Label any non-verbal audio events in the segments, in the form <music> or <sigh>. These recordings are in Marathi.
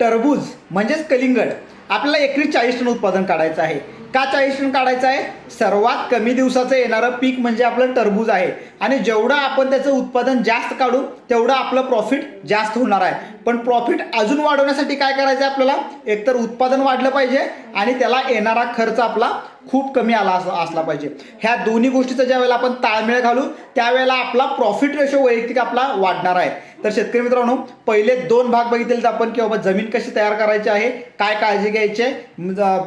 टरबूज म्हणजेच कलिंगड आपल्याला एकरी चाळीस टन उत्पादन काढायचं आहे. का चाळीस टन काढायचं आहे? सर्वात कमी दिवसाचं येणारं पीक म्हणजे आपलं टरबूज आहे. आणि जेवढं आपण त्याचं उत्पादन जास्त काढू तेवढं आपलं प्रॉफिट जास्त होणार आहे. पण प्रॉफिट अजून वाढवण्यासाठी काय करायचं आहे आपल्याला? एकतर उत्पादन वाढलं पाहिजे आणि त्याला येणारा खर्च आपला खूप कमी आला अस- असला पाहिजे. ह्या दोन्ही गोष्टीचा ज्यावेळेला आपण ताळमेळ घालू त्यावेळेला आपला प्रॉफिट रेशो वैयक्तिक आपला वाढणार आहे. तर शेतकरी मित्रांनो पहिले दोन भाग बघितले तर आपण की बाबा जमीन कशी तयार करायची आहे काय काळजी घ्यायची आहे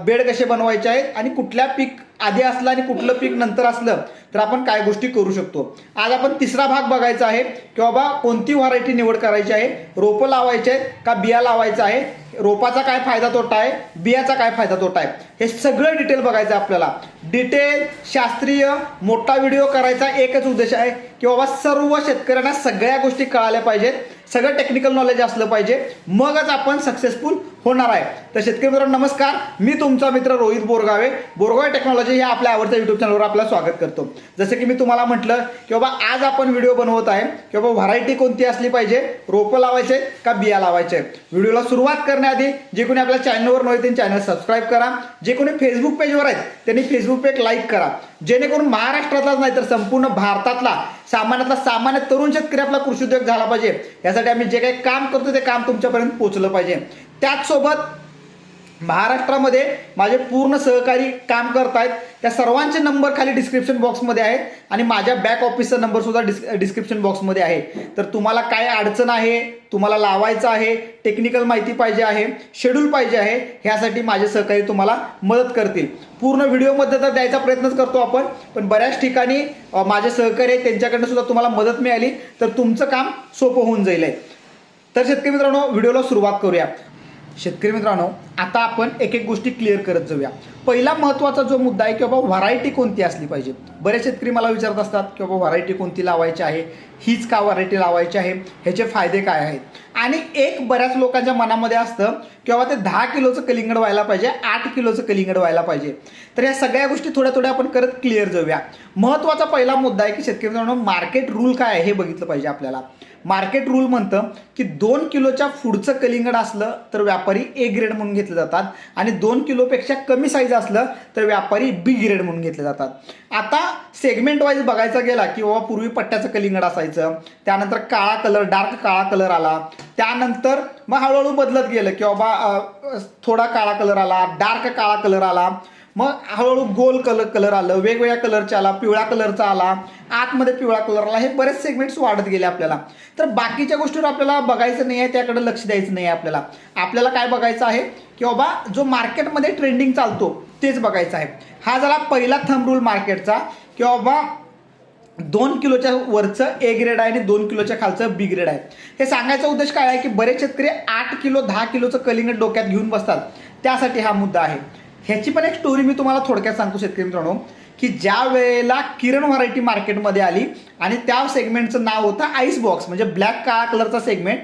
बेड कसे बनवायचे आहेत आणि कुठल्या पीक आधी असलं आणि कुठलं पीक नंतर असलं. तर आपण काय गोष्टी करू शकतो? आज आपण तिसरा भाग बघायचा आहे की बाबा कोणती व्हरायटी निवड करायची आहे? रोपं लावायचे आहेत का बिया लावायचं आहे? रोपाचा काय फायदा तोटा आहे? बियाचा काय फायदा तोटा आहे? हे सगळं डिटेल बघायचं आहे आपल्याला. डिटेल शास्त्रीय मोठा व्हिडिओ करायचा एकच उद्देश आहे की बाबा सर्व शेतकऱ्यांना सगळ्या गोष्टी कळाल्या पाहिजेत. सगळं टेक्निकल नॉलेज असलं पाहिजे. मगच आपण सक्सेसफुल होणार आहे. तर शेतकरी मित्रांनो नमस्कार. मी तुमचा मित्र रोहित बोरगावे. बोरगावे टेक्नॉलॉजी या आपल्या आवडत्या युट्यूब चॅनलवर आपलं स्वागत करतो. जसं की मी तुम्हाला म्हटलं की बाबा आज आपण व्हिडिओ बनवत आहे की बाबा व्हरायटी कोणती असली पाहिजे? रोपं लावायचे का बिया लावायचे? व्हिडिओला सुरुवात करण्याआधी जे कोणी आपल्या चॅनलवर नव्हे त्यांनी चॅनल सबस्क्राईब करा. जे कोणी फेसबुक पेजवर आहेत त्यांनी फेसबुक पेज लाईक करा. जेणेकरून महाराष्ट्रातलाच नाही तर संपूर्ण भारतातला सामान्यातला सामान्य तरुण शेतकरी आपला कृषी उद्योग झाला पाहिजे. यासाठी आम्ही जे काही काम करतो ते काम तुमच्यापर्यंत पोहोचलं पाहिजे. त्याचसोबत महाराष्ट्रामध्ये माझे पूर्ण सहकारी काम करत आहेत त्या सर्वांचे नंबर खाली डिस्क्रिप्शन बॉक्समध्ये आहेत. आणि माझ्या बॅक ऑफिसचा नंबरसुद्धा डिस् डिस्क्रिप्शन बॉक्समध्ये आहे. तर तुम्हाला काय अडचण आहे तुम्हाला लावायचं आहे टेक्निकल माहिती पाहिजे आहे शेड्यूल पाहिजे आहे ह्यासाठी माझे सहकारी तुम्हाला मदत करतील. पूर्ण व्हिडिओमध्ये तर द्यायचा प्रयत्नच करतो आपण पण बऱ्याच ठिकाणी माझे सहकारी आहेत त्यांच्याकडनं सुद्धा तुम्हाला मदत मिळाली तर तुमचं काम सोपं होऊन जाईल. आहे. तर शेतकरी मित्रांनो व्हिडिओला सुरुवात करूया. शेतकरी मित्रांनो आता आपण एक एक गोष्टी क्लिअर करत जाऊया. पहिला महत्त्वाचा जो मुद्दा आहे की बाबा व्हरायटी कोणती असली पाहिजे? बरेच शेतकरी मला विचारत असतात की बाबा व्हरायटी कोणती लावायची आहे? हीच का व्हरायटी लावायची आहे? ह्याचे फायदे काय आहेत? आणि एक बऱ्याच लोकांच्या मनामध्ये असतं की बाबा ते दहा किलोचं कलिंगड व्हायला पाहिजे आठ किलोचं कलिंगड व्हायला पाहिजे. तर या सगळ्या गोष्टी थोड्या थोड्या आपण करत क्लिअर जाऊया. महत्त्वाचा पहिला मुद्दा आहे की शेतकरी मित्रांनो मार्केट रूल काय आहे हे बघितलं पाहिजे आपल्याला. मार्केट रूल म्हणतं की दोन किलोच्या पुढचं कलिंगड असलं तर व्यापारी ए ग्रेड म्हणून घेतले जातात आणि दोन किलोपेक्षा कमी साईज असलं तर व्यापारी बी ग्रेड म्हणून घेतले जातात. आता सेगमेंट वाईज बघायचा गेला की बाबा पूर्वी पट्ट्याचं कलिंगड असायचं त्यानंतर काळा कलर डार्क काळा कलर आला. त्यानंतर मग हळूहळू बदलत गेलं की बाबा थोडा काळा कलर आला डार्क काळा कलर आला. मग हळूहळू गोल कलर कलर आलं वेगवेगळ्या कलरचा आला पिवळा कलरचा आला. आतमध्ये पिवळा कलर आला. हे बरेच सेगमेंट्स वाढत गेले आपल्याला. तर बाकीच्या गोष्टीवर आपल्याला बघायचं नाही आहे त्याकडे लक्ष द्यायचं नाही आहे आपल्याला. आपल्याला काय बघायचं आहे? की बाबा जो मार्केटमध्ये ट्रेंडिंग चालतो तेच बघायचं आहे. हा झाला पहिला थंब रूल मार्केटचा की बाबा दोन किलोच्या वरचं ए ग्रेड आहे आणि दोन किलोच्या खालचं बी ग्रेड आहे. हे सांगायचा उद्देश काय आहे की बरेच शेतकरी आठ किलो दहा किलोचं कलिंगड डोक्यात घेऊन बसतात. त्यासाठी हा मुद्दा आहे. ह्याची पण एक स्टोरी मी तुम्हाला थोडक्यात सांगतो शेतकरी मित्रांनो की ज्या वेळेला किरण व्हरायटी मार्केटमध्ये आली आणि त्या सेगमेंटचं नाव होतं आईस बॉक्स म्हणजे ब्लॅक काळा कलरचा सेगमेंट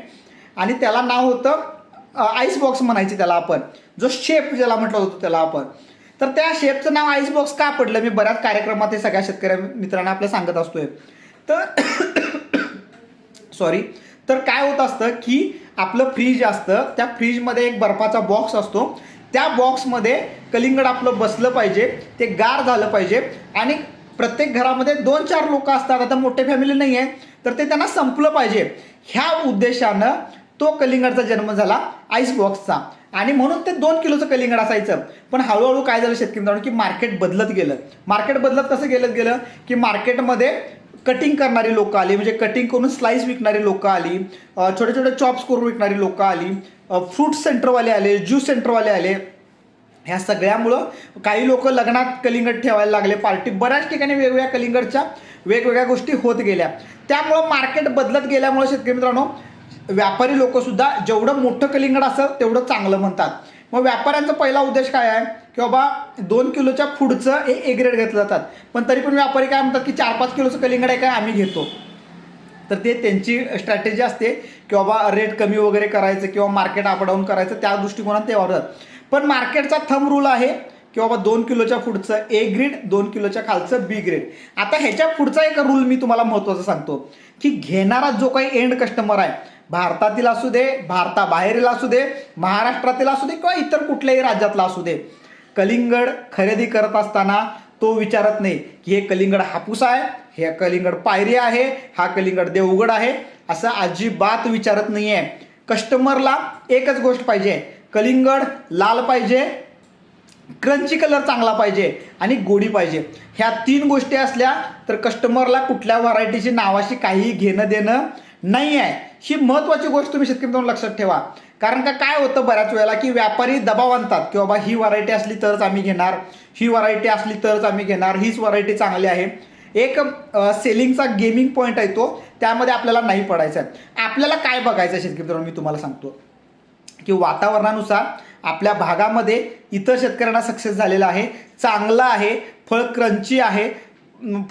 आणि त्याला नाव होतं आईस बॉक्स म्हणायचे त्याला आपण. जो शेप ज्याला म्हटलं होतं त्याला आपण. तर त्या शेपचं नाव आईस बॉक्स का पडलं? मी बऱ्याच कार्यक्रमात हे सगळ्या शेतकऱ्या मित्रांना आपल्या सांगत असतोय. तर <coughs> सॉरी तर काय होत असतं की आपलं फ्रीज असतं त्या फ्रीजमध्ये एक बर्फाचा बॉक्स असतो. त्या बॉक्समध्ये कलिंगड आपलं बसलं पाहिजे ते गार झालं पाहिजे आणि प्रत्येक घरामध्ये दोन चार लोक असतात. आता मोठे फॅमिली नाही आहे तर ते त्यांना संपलं पाहिजे. ह्या उद्देशानं तो कलिंगडचा जन्म झाला आईस बॉक्सचा आणि म्हणून ते दोन किलोचं कलिंगड असायचं. पण हळूहळू काय झालं शेतकरी की मार्केट बदलत गेलं. मार्केट बदलत कसं गेलं गेलं? की मार्केटमध्ये कटिंग करणारी लोकं आली. म्हणजे कटिंग करून स्लाईस विकणारी लोकं आली. छोटे छोटे चॉप्स करून विकणारी लोकं आली. फ्रूट सेंटरवाले आले ज्यूस सेंटरवाले आले. ह्या सगळ्यामुळं काही लोक लग्नात कलिंगड ठेवायला लागले. पार्टी बऱ्याच ठिकाणी वेगवेगळ्या कलिंगडच्या वेगवेगळ्या गोष्टी होत गेल्या. त्यामुळं मार्केट बदलत गेल्यामुळे शेतकरी मित्रांनो व्यापारी लोकसुद्धा जेवढं मोठं कलिंगड असं तेवढं चांगलं म्हणतात. मग व्यापाऱ्यांचा पहिला उद्देश काय आहे? की बाबा दोन किलोच्या पुढचं हे ए ग्रेड घेतलं जातात. पण तरी पण व्यापारी काय म्हणतात की चार पाच किलोचं कलिंगड आहे काय आम्ही घेतो. तर ते त्यांची स्ट्रॅटेजी असते की बाबा रेट कमी वगैरे करायचं किंवा मार्केट अपडाऊन करायचं त्या दृष्टिकोनात ते वाढतात. पण मार्केटचा थंब रूल आहे की बाबा दोन किलोच्या पुढचं ए ग्रेड दोन किलोच्या खालचं बी ग्रेड आता ह्याच्या पुढचा एक रूल मी तुम्हाला महत्त्वाचा सांगतो की घेणारा जो काही एंड कस्टमर आहे भारतातील असू दे भारताबाहेरील असू दे महाराष्ट्रातील असू दे किंवा इतर कुठल्याही राज्यातला असू दे कलिंगड खरेदी करत असताना तो विचारत नाही की हे कलिंगड हापूस आहे हे कलिंगड पायरी आहे हा कलिंगड देवगड आहे असं अजिबात विचारत नाही आहे कस्टमरला एकच गोष्ट पाहिजे कलिंगड लाल पाहिजे क्रंची कलर चांगला पाहिजे आणि गोडी पाहिजे. ह्या तीन गोष्टी असल्या तर कस्टमरला कुठल्या व्हरायटीची नावाशी काही घेणं देणं नाही आहे ही महत्त्वाची गोष्ट तुम्ही शेतकरी मित्रांनो लक्षात ठेवा. कारण का काय होतं बऱ्याच वेळेला की व्यापारी दबाव आणतात की बाबा ही व्हरायटी असली तरच आम्ही घेणार ही व्हरायटी असली तरच आम्ही घेणार हीच व्हरायटी चांगली आहे. एक सेलिंगचा गेमिंग पॉईंट आहे तो त्यामध्ये आपल्याला नाही पडायचा आहे आपल्याला काय बघायचं आहे शेतकरी मित्रांनो मी तुम्हाला सांगतो. की वातावरणानुसार आपल्या भागामध्ये इतर शेतकऱ्यांना सक्सेस झालेला आहे चांगलं आहे फळ क्रंची आहे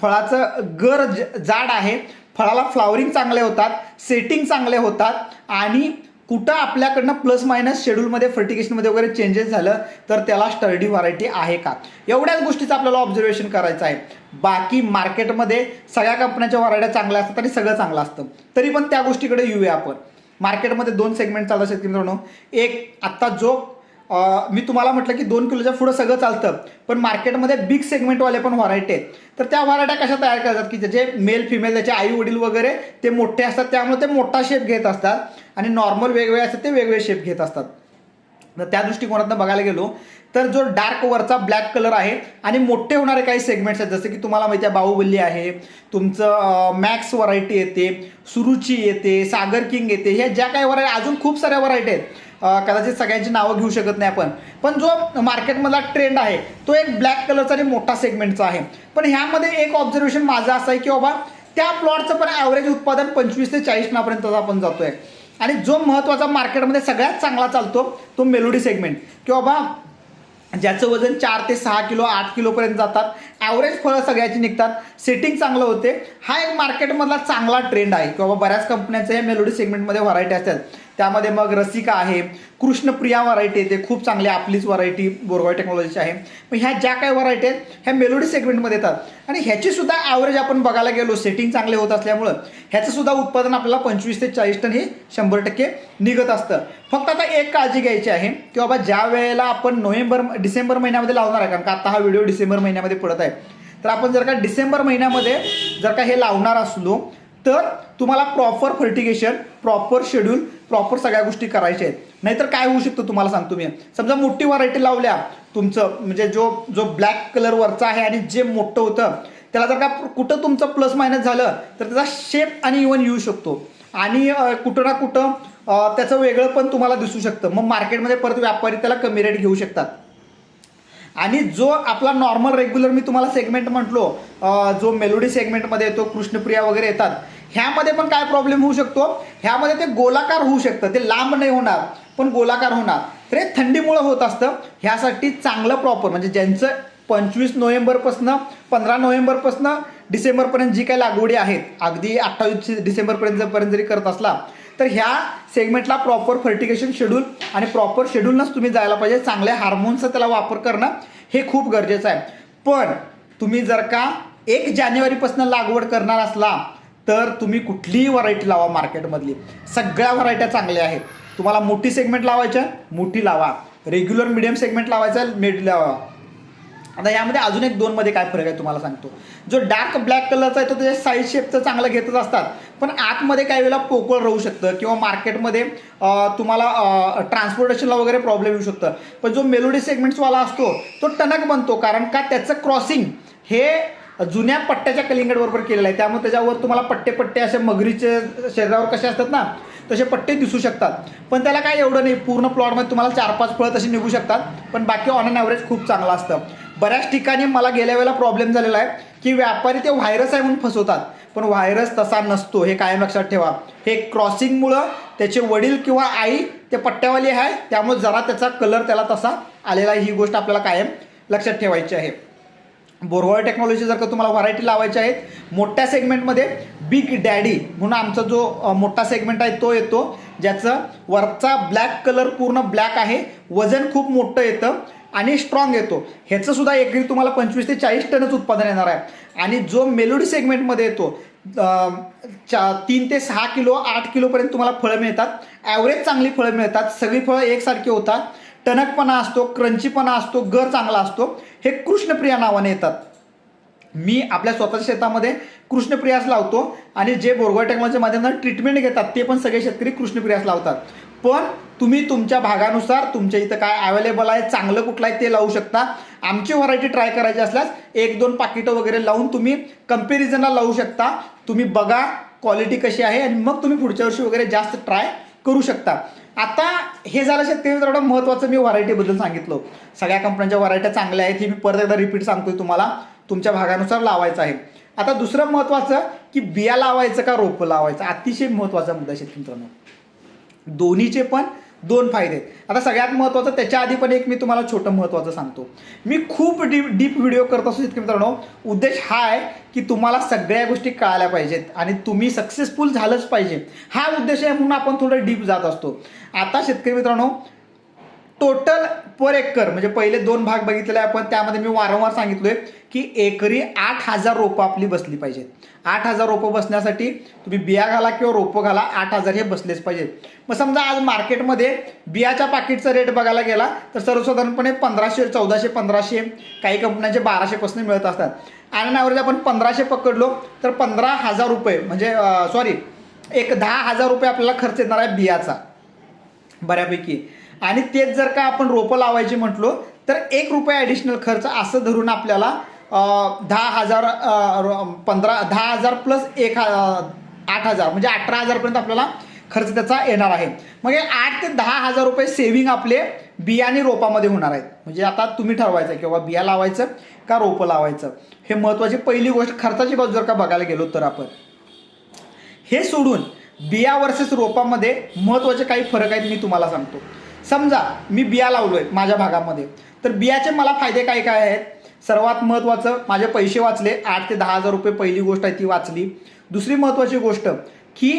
फळाचं गर ज- जाड आहे फळाला फ्लावरिंग चांगले होतात सेटिंग चांगले होतात आणि कुठं आपल्याकडनं प्लस मायनस शेड्यूलमध्ये फर्टिकेशनमध्ये वगैरे चेंजेस झालं तर त्याला स्टर्डी व्हरायटी आहे का? एवढ्याच गोष्टीचं आपल्याला ऑब्झर्वेशन करायचं आहे. बाकी मार्केटमध्ये सगळ्या कंपन्यांच्या व्हरायट्या चांगल्या असतात आणि सगळं चांगलं असतं. तरी पण त्या गोष्टीकडे येऊया आपण. मार्केटमध्ये दोन सेगमेंट चालतात शेतकरी मित्रांनो. एक आत्ता जो मी तुम्हाला म्हटलं की दोन किलोच्या पुढं सगळं चालतं पण मार्केटमध्ये बिग सेगमेंटवाले पण व्हरायटी आहेत. तर त्या व्हरायट्या कशा तयार करतात की ज्याचे मेल फिमेल त्याचे आई वडील वगैरे ते मोठे असतात त्यामुळे ते मोठा शेप घेत असतात आणि नॉर्मल वेगवेगळे असतात ते वेगवेगळे शेप घेत असतात. तर त्या दृष्टिकोनातून बघायला गेलो तर जो डार्क वरचा ब्लॅक कलर आहे आणि मोठे होणारे काही सेगमेंट्स आहेत जसं की तुम्हाला माहिती आहे बाहुबली आहे तुमचं मॅक्स व्हरायटी येते सुरुची येते सागर किंग येते ह्या ज्या काही व्हरायटी अजून खूप साऱ्या व्हरायटी आहेत. कदाचित सगळ्यांची नावं घेऊ शकत नाही आपण. पण जो मार्केटमधला ट्रेंड आहे तो एक ब्लॅक कलरचा आणि मोठा सेगमेंटचा आहे. पण ह्यामध्ये एक ऑब्झर्वेशन माझं असं आहे की बाबा त्या प्लॉटचं पण ॲव्हरेज उत्पादन पंचवीस ते चाळीसनापर्यंत आपण आहे आणि जो महत्त्वाचा मार्केटमध्ये सगळ्यात चांगला चालतो तो मेलोडी सेगमेंट की बाबा ज्याचं वजन चार ते सहा किलो आठ किलोपर्यंत जातात ॲव्हरेज फळं सगळ्याची निघतात सेटिंग चांगलं होते. हा एक मार्केटमधला चांगला ट्रेंड आहे. किंवा बऱ्याच कंपन्यांचं या मेलोडी सेगमेंटमध्ये व्हरायटी असतात. त्यामध्ये मग रसिका आहे कृष्णप्रिया व्हरायटी येते खूप चांगली आपलीच व्हरायटी बोरगाव टेक्नॉलॉजीची आहे. मग ह्या ज्या काही व्हरायटी आहेत ह्या मेलोडी सेगमेंटमध्ये येतात. आणि ह्याचीसुद्धा ॲव्हरेज आपण बघायला गेलो सेटिंग चांगले होत असल्यामुळं ह्याचंसुद्धा उत्पादन आपल्याला पंचवीस ते चाळीस टन हे शंभर टक्के निघत असतं. फक्त आता एक काळजी घ्यायची आहे की बाबा ज्या वेळेला आपण नोव्हेंबर डिसेंबर महिन्यामध्ये लावणार आहे कारण का आता हा व्हिडिओ डिसेंबर महिन्यामध्ये पडत आहे. तर आपण जर का डिसेंबर महिन्यामध्ये जर का हे लावणार असलो तर तुम्हाला proper fertigation proper schedule proper सगळ्या गोष्टी करायच्या आहेत. नाहीतर काय होऊ शकतं तुम्हाला सांगतो मी. समजा मोठी व्हरायटी लावल्या तुमचं म्हणजे जो जो ब्लॅक कलरवरचा आहे आणि जे मोठं होतं त्याला जर का कुठं तुमचं प्लस मायनस झालं तर त्याचा शेप आणि इवन येऊ शकतो. आणि कुठं ना कुठं त्याचं वेगळं पण तुम्हाला दिसू शकतं. मग मार्केटमध्ये परत व्यापारी त्याला कमी रेट घेऊ शकतात. आणि जो आपला नॉर्मल रेग्युलर मी तुम्हाला सेगमेंट म्हटलो जो मेलोडी सेगमेंटमध्ये येतो कृष्णप्रिया वगैरे येतात ह्यामध्ये पण काय प्रॉब्लेम होऊ शकतो? ह्यामध्ये ते गोलाकार होऊ शकतं. ते लांब नाही होणार पण गोलाकार होणार. तर हे थंडीमुळं होत असतं. ह्यासाठी चांगलं प्रॉपर म्हणजे ज्यांचं पंचवीस नोव्हेंबरपासनं पंधरा नोव्हेंबरपासनं डिसेंबरपर्यंत जी काही लागवडी आहेत अगदी अठ्ठावीस डिसेंबरपर्यंत पर्यंत जरी करत असला तर ह्या सेगमेंटला प्रॉपर फर्टिकेशन शेड्यूल आणि प्रॉपर शेड्यूलनंच तुम्ही जायला पाहिजे. चांगल्या हार्मोन्सचा त्याला वापर करणं हे खूप गरजेचं आहे. पण तुम्ही जर का एक जानेवारीपासून लागवड करणार असला तर तुम्ही कुठलीही व्हरायटी लावा मार्केटमधली. सगळ्या व्हरायट्या चांगल्या आहेत. तुम्हाला मोठी सेगमेंट लावायच्या मोठी लावा. रेग्युलर मिडियम सेगमेंट लावायचा मिड लावा आता यामध्ये अजून एक दोनमध्ये काय फरक आहे तुम्हाला सांगतो. जो डार्क ब्लॅक कलरचा आहे तो त्याच्या साईज शेपचं चांगलं घेतच असतात. पण आतमध्ये काही वेळेला पोकळ राहू शकतं किंवा मार्केटमध्ये तुम्हाला ट्रान्सपोर्टेशनला वगैरे प्रॉब्लेम येऊ शकतं. पण जो मेलोडी सेगमेंट्सवाला असतो तो टणक बनतो. कारण का? त्याचं क्रॉसिंग हे जुन्या पट्ट्याच्या कलिंगडबरोबर केलेलं आहे. त्यामुळे त्याच्यावर तुम्हाला पट्टे पट्टे असे मगरीचे शरीरावर कसे असतात ना तसे पट्टे दिसू शकतात. पण त्याला काय एवढं नाही पूर्ण प्लॉटमध्ये तुम्हाला चार पाच फळं तशी निघू शकतात पण बाकी ऑन अँड ॲव्हरेज खूप चांगलं असतं. बऱ्याच ठिकाणी मला गेल्या वेळेला प्रॉब्लेम झालेला आहे की व्यापारी ते व्हायरस आहे म्हणून फसवतात. पण व्हायरस तसा नसतो हे कायम लक्षात ठेवा. हे क्रॉसिंगमुळं त्याचे वडील किंवा आई ते पट्ट्यावाली आहे त्यामुळे जरा त्याचा कलर त्याला तसा आलेला आहे. ही गोष्ट आपल्याला कायम लक्षात ठेवायची आहे. बोरवळ टेक्नॉलॉजी जर का तुम्हाला व्हरायटी लावायची आहेत मोठ्या सेगमेंटमध्ये बिग डॅडी म्हणून आमचा जो मोठा सेगमेंट आहे तो येतो. ज्याचं वरचा ब्लॅक कलर पूर्ण ब्लॅक आहे वजन खूप मोठं येतं आणि स्ट्रॉंग येतो. ह्याचं सुद्धा एकरी तुम्हाला पंचवीस ते चाळीस टनच उत्पादन येणार आहे. आणि जो मेलोडी सेगमेंटमध्ये येतो चा तीन ते सहा किलो आठ किलोपर्यंत तुम्हाला फळं मिळतात. ॲव्हरेज चांगली फळं मिळतात. सगळी फळं एकसारखी होतात. टणकपणा असतो क्रंचीपणा असतो गर चांगला असतो. हे कृष्णप्रिया नावाने येतात. मी आपल्या स्वतःच्या शेतामध्ये कृष्णप्रियास लावतो आणि जे बोरगोळ टेक्नॉलॉजी माध्यमातून ट्रीटमेंट घेतात ते पण सगळे शेतकरी कृष्णप्रियास लावतात. पण तुम्ही तुमच्या भागानुसार तुमच्या इथं काय अवेलेबल आहे चांगलं कुठलं आहे ते लावू शकता. आमची व्हरायटी ट्राय करायची असल्यास एक दोन पाकिटं वगैरे लावून तुम्ही कम्पॅरिझनला लावू शकता. तुम्ही बघा क्वालिटी कशी आहे आणि मग तुम्ही पुढच्या वर्षी वगैरे जास्त ट्राय करू शकता. आता हे झालं शेतकरी मित्रांनो महत्त्वाचं मी व्हरायटीबद्दल सांगितलं. सगळ्या कंपन्यांच्या व्हरायट्या चांगल्या आहेत हे मी परत एकदा रिपीट सांगतोय तुम्हाला. तुमच्या भागानुसार लावायचं आहे. आता दुसरं महत्त्वाचं की बिया लावायचं का रोपं लावायचं? अतिशय महत्त्वाचा मुद्दा शेतकरी मित्रांनो. दोन्हीचे पण दोन फायदे. आहेत आता सगळ्यात महत्त्वाचं त्याच्या आधी पण एक मी तुम्हाला छोटं महत्त्वाचं सांगतो. मी खूप डीप डीप व्हिडिओ करत असतो शेतकरी मित्रांनो. उद्देश हा आहे की तुम्हाला सगळ्या गोष्टी कळायला पाहिजेत आणि तुम्ही सक्सेसफुल झालंच पाहिजे. हा उद्देश आहे म्हणून आपण थोडं डीप जात असतो. आता शेतकरी मित्रांनो टोटल पर एकर म्हणजे पहिले दोन भाग बघितलेले आहे आपण त्यामध्ये मी वारंवार सांगितलोय की एकरी आठ हजार रोपं आपली बसली पाहिजेत. आठ हजार रोपं बसण्यासाठी तुम्ही बिया घाला किंवा रोपं घाला आठ हजार हे बसलेच पाहिजेत. मग समजा आज मार्केटमध्ये बियाच्या पाकिटचा रेट बघायला गेला तर सर्वसाधारणपणे पंधराशे चौदाशे पंधराशे काही कंपन्यांचे बाराशेपासून मिळत असतात. आणि ॲव्हरेज आपण पंधराशे पकडलो तर पंधरा हजार रुपये म्हणजे सॉरी एक दहा हजार रुपये आपल्याला खर्च येणार आहे बियाचा. बऱ्यापैकी. आणि तेच जर का आपण रोपं लावायचे म्हटलो तर एक रुपये ॲडिशनल खर्च असं धरून आपल्याला दहा हजार पंधरा दहा हजार प्लस एक आठ हजार म्हणजे अठरा हजारपर्यंत आपल्याला खर्च त्याचा येणार आहे. मग हे आठ ते दहा हजार रुपये सेव्हिंग आपले बिया आणि रोपामध्ये होणार आहेत. म्हणजे आता तुम्ही ठरवायचं आहे किंवा बिया लावायचं का रोपं लावायचं? हे महत्त्वाची पहिली गोष्ट खर्चाची बाजू जर का बघायला गेलो तर आपण. हे सोडून बिया वर्सेस रोपामध्ये महत्त्वाचे काही फरक आहेत मी तुम्हाला सांगतो. समजा मी बिया लावलोय माझ्या भागामध्ये तर बियाचे मला फायदे काय काय आहेत? सर्वात महत्त्वाचं माझे पैसे वाचले आठ ते दहा हजार रुपये पहिली गोष्ट आहे ती वाचली. दुसरी महत्त्वाची गोष्ट की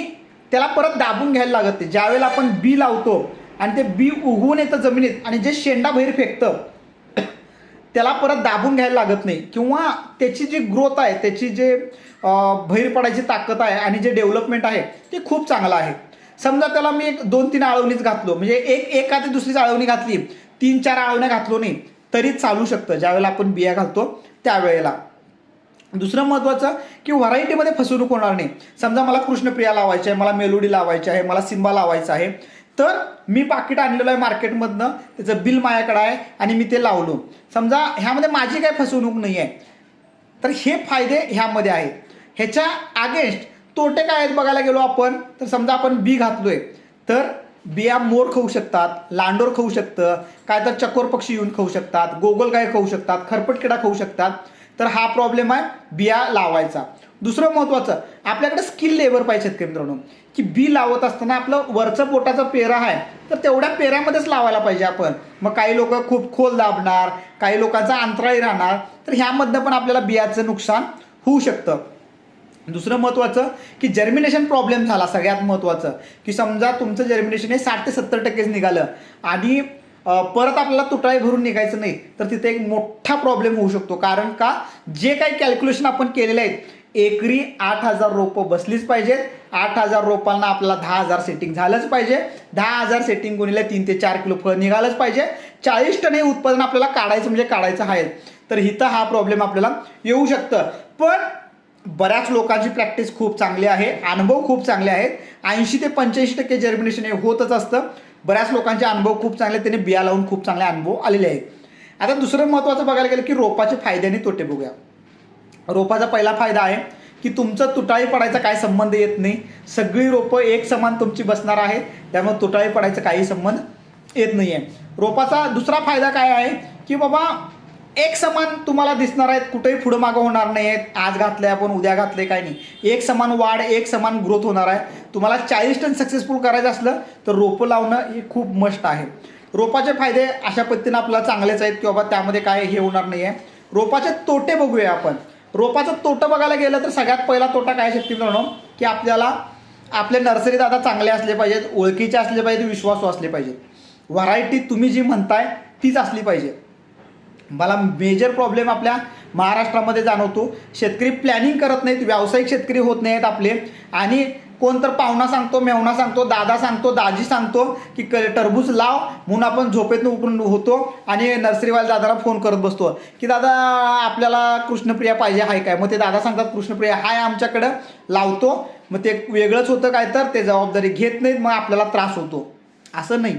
त्याला परत दाबून घ्यायला लागत नाही. ज्यावेळेला आपण बी लावतो आणि ते बी उगवून येतं जमिनीत आणि जे शेंडा बाहेर फेकतं त्याला परत दाबून घ्यायला लागत नाही. किंवा त्याची जी ग्रोथ आहे त्याची जे बाहेर पडायची ताकद आहे आणि जे डेव्हलपमेंट आहे ते खूप चांगलं आहे. समजा त्याला मी एक दोन तीन आळवणीच घातलो म्हणजे एक एका ते दुसरीच आळवणी घातली तीन चार आळवण्या घातलो नाही तरी चालू शकतं. ज्यावेळेला आपण बिया घालतो त्यावेळेला. दुसरं महत्त्वाचं की व्हरायटीमध्ये फसवणूक होणार नाही. समजा मला कृष्णप्रिया लावायची आहे मला मेलोडी लावायची आहे मला सिंबा लावायचा आहे तर मी पाकिट आणलेलं आहे मार्केटमधनं त्याचं बिल माझ्याकडं आहे आणि मी ते लावलो. समजा ह्यामध्ये माझी काही फसवणूक नाही आहे तर हे फायदे ह्यामध्ये आहेत ह्याच्या अगेन्स्ट तोटे काय आहेत बघायला गेलो आपण तर समजा आपण बी घातलोय तर बिया मोर खाऊ शकतात लांडोर खाऊ शकतं काय तर चकोर पक्षी येऊन खाऊ शकतात गोगलगाय खाऊ शकतात खरपटकिडा खाऊ शकतात तर हा प्रॉब्लेम आहे बिया लावायचा. दुसरं महत्त्वाचं आपल्याकडे स्किल लेबर पाहिजे शेतकरी मित्रांनो. की बी लावत असताना आपलं वरचं पोटाचा पेरा आहे तर तेवढ्या पेऱ्यामध्येच लावायला पाहिजे आपण. मग काही लोक खूप खोल दाबणार काही लोकांचा अंतराळी राहणार तर ह्यामधनं पण आपल्याला बियाचं नुकसान होऊ शकतं. दुसरं महत्त्वाचं की जर्मिनेशन प्रॉब्लेम झाला सगळ्यात महत्त्वाचं की समजा तुमचं जर्मिनेशन हे साठ ते सत्तर टक्केच निघालं आणि परत आपल्याला तुटाळी भरून निघायचं नाही तर तिथे एक मोठा प्रॉब्लेम होऊ शकतो. कारण का? जे काही कॅल्क्युलेशन आपण केलेले आहेत एकरी आठ हजार रोपं बसलीच पाहिजेत. आठ हजार रोपांना आपल्याला दहा हजार सेटिंग झालंच पाहिजे. दहा हजार सेटिंग गुणिले तीन ते चार किलो फळ निघालंच पाहिजे. चाळीस टन हे उत्पादन आपल्याला काढायचं म्हणजे काढायचं आहे. तर इथं हा प्रॉब्लेम आपल्याला येऊ शकतं. पण बऱ्याच लोकांची प्रॅक्टिस खूप चांगली आहे अनुभव खूप चांगले आहेत. ऐंशी ते पंच्याऐंशी टक्के जर्मिनेशन हे होतच असतं. बऱ्याच लोकांचे अनुभव खूप चांगले आहेत. त्यांनी बिया लावून खूप चांगले अनुभव आलेले आहेत. आता दुसरं महत्त्वाचं बघायला गेलं की रोपाचे फायदे आणि तोटे बघूया. रोपाचा पहिला फायदा आहे की तुमचं तुटाळी पडायचा काय संबंध येत नाही. सगळी रोपं एक समान तुमची बसणार आहेत त्यामुळे तुटाळी पडायचा काही संबंध येत नाही आहे रोपाचा दुसरा फायदा काय आहे की बाबा एक समान तुम्हाला दिसणार आहेत कुठेही पुढं मागं होणार नाही आहेत आज घातले आपण उद्या घातले काय नाही. एक समान वाढ एक समान ग्रोथ होणार आहे. तुम्हाला चाळीस टन सक्सेसफुल करायचं असलं तर रोपं लावणं हे खूप मस्ट आहे. रोपाचे फायदे अशा पद्धतीनं आपल्याला चांगलेच आहेत की बाबा त्यामध्ये काय हे होणार नाही आहे रोपाचे तोटे बघूया आपण. रोपाचं तोटं बघायला गेलं तर सगळ्यात पहिला तोटा काय शेतकरी मित्रांनो? की आपल्याला आपले नर्सरी दादा चांगले असले पाहिजेत ओळखीचे असले पाहिजेत विश्वासू असले पाहिजेत. व्हरायटी तुम्ही जी म्हणताय तीच असली पाहिजे मला मेजर प्रॉब्लेम आपल्या महाराष्ट्रामध्ये जाणवतो. शेतकरी प्लॅनिंग करत नाहीत व्यावसायिक शेतकरी होत नाहीत आपले. आणि कोण तर पाहुणा सांगतो मेवणा सांगतो दादा सांगतो दाजी सांगतो की क टरबूज लाव म्हणून आपण झोपेतनं उठून होतो आणि नर्सरीवाल्या दादाला फोन करत बसतो. की दादा आपल्याला कृष्णप्रिया पाहिजे आहे काय? मग ते दादा सांगतात कृष्णप्रिया हाय आमच्याकडं लावतो. मग ते वेगळंच होतं काय तर ते जबाबदारी घेत नाहीत मग आपल्याला त्रास होतो. असं नाही.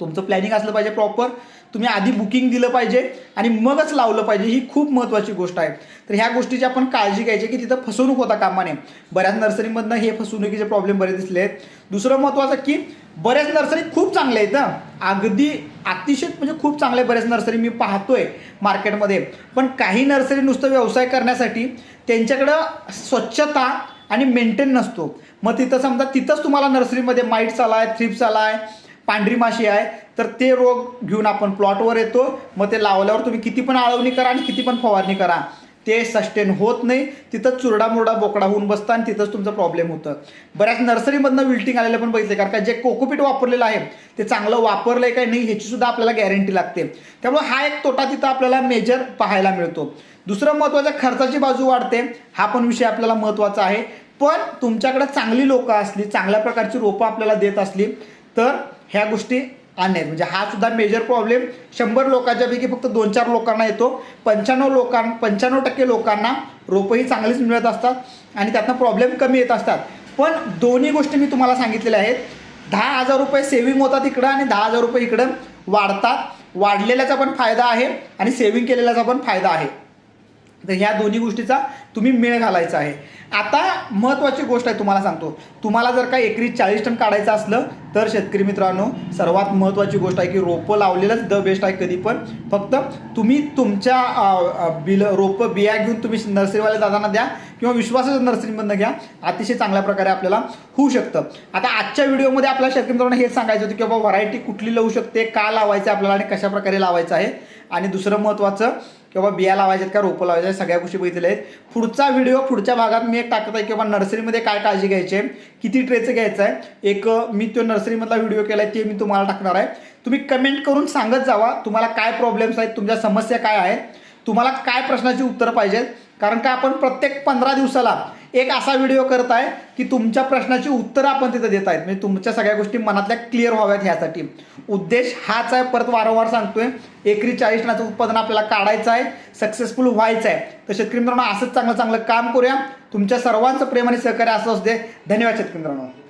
तुमचं प्लॅनिंग असलं पाहिजे प्रॉपर तुम्ही आधी बुकिंग दिलं पाहिजे आणि मगच लावलं पाहिजे ही खूप महत्त्वाची गोष्ट आहे. तर ह्या गोष्टीची आपण काळजी घ्यायची की तिथं फसवणूक होता कामाने. बऱ्याच नर्सरीमधनं हे फसवणुकीचे प्रॉब्लेम बरेच दिसले आहेत. दुसरं महत्त्वाचं की बऱ्याच नर्सरी खूप चांगल्या आहेत ना अगदी अतिशय म्हणजे खूप चांगले बऱ्याच नर्सरी मी पाहतोय मार्केटमध्ये. पण काही नर्सरी नुसतं व्यवसाय करण्यासाठी त्यांच्याकडं स्वच्छता आणि मेंटेन नसतो. मग तिथं समजा तिथंच तुम्हाला नर्सरीमध्ये माईट्स आला आहे थ्रिप्स आला आहे पांढरी माशी आहे तर ते रोग घेऊन आपण प्लॉटवर येतो. मग ते लावल्यावर तुम्ही किती पण आळवणी करा आणि किती पण फवारणी करा. ते सस्टेन होत नाही. तिथंच चुरडा मुरडा बोकडा होऊन बसतं आणि तिथंच तुमचं प्रॉब्लेम होतं. बऱ्याच नर्सरीमधनं विल्टिंग आलेलं पण बघितलं कारण का जे कोकोपीट वापरलेलं आहे ते चांगलं वापरलं आहे काय नाही ह्याची सुद्धा आपल्याला गॅरंटी लागते. त्यामुळे हा एक तोटा तिथं आपल्याला मेजर पाहायला मिळतो. दुसरं महत्त्वाचं खर्चाची बाजू वाढते. हा पण विषय आपल्याला महत्त्वाचा आहे. पण तुमच्याकडे चांगली लोकं असली चांगल्या प्रकारची रोपं आपल्याला देत असली तर ह्या गोष्टी आणण्यात म्हणजे हा सुद्धा मेजर प्रॉब्लेम शंभर लोकांच्यापैकी फक्त दोन चार लोकांना येतो. पंच्याण्णव लोकां पंच्याण्णव टक्के लोकांना रोपंही चांगलीच मिळत असतात आणि त्यातनं प्रॉब्लेम कमी येत असतात. पण दोन्ही गोष्टी मी तुम्हाला सांगितलेल्या आहेत. दहा हजार रुपये सेव्हिंग होतात इकडं आणि दहा हजार रुपये इकडं वाढतात. वाढलेल्याचा पण फायदा आहे आणि सेव्हिंग केलेल्याचा पण फायदा आहे. तर ह्या दोन्ही गोष्टीचा तुम्ही मेळ घालायचा आहे. आता महत्त्वाची गोष्ट आहे तुम्हाला सांगतो. तुम्हाला जर का एकरी चाळीस टन काढायचं असलं तर शेतकरी मित्रांनो सर्वात महत्त्वाची गोष्ट आहे की रोपं लावलेलंच द बेस्ट आहे कधी पण. फक्त तुम्ही तुमच्या बिल रोपं बिया घेऊन तुम्ही नर्सरीवाल्या दादांना द्या किंवा विश्वासाच्या नर्सरीमधनं घ्या. अतिशय चांगल्या प्रकारे आपल्याला होऊ शकतं. आता आजच्या व्हिडिओमध्ये आपल्या शेतकरी मित्रांनो हेच सांगायचं होतं की बाबा व्हरायटी कुठली लावू शकते का लावायचं आहे आपल्याला आणि कशा प्रकारे लावायचं आहे. आणि दुसरं महत्त्वाचं किंवा बिया लावायच्यात का रोपं लावायचे आहेत सगळ्या गोष्टी बघितलेल्या आहेत. पुढचा व्हिडिओ पुढच्या भागात मी एक टाकत आहे किंवा नर्सरीमध्ये काय काळजी घ्यायची आहे किती ट्रेचं घ्यायचं आहे एक मी तो नर्सरीमधला व्हिडिओ केला आहे ते मी तुम्हाला टाकणार आहे. तुम्ही कमेंट करून सांगत जावा तुम्हाला काय प्रॉब्लेम्स आहेत तुमच्या समस्या काय आहेत तुम्हाला काय प्रश्नाची उत्तरं पाहिजेत. कारण का आपण प्रत्येक पंधरा दिवसाला एक असा व्हिडिओ करत आहे की तुमच्या प्रश्नाची उत्तरं आपण तिथं देत आहेत. म्हणजे तुमच्या सगळ्या गोष्टी मनातल्या क्लिअर व्हाव्यात ह्यासाठी. उद्देश हाच आहे. परत वारंवार सांगतोय एकरी चाळीस टनाचं उत्पादन आपल्याला काढायचं आहे सक्सेसफुल व्हायचं आहे. तर शेतकरी मित्रांनो असंच चांगलं चांगलं काम करूया. तुमच्या सर्वांचं प्रेम आणि सहकार्य असं असू दे. धन्यवाद शेतकरी मित्रांनो.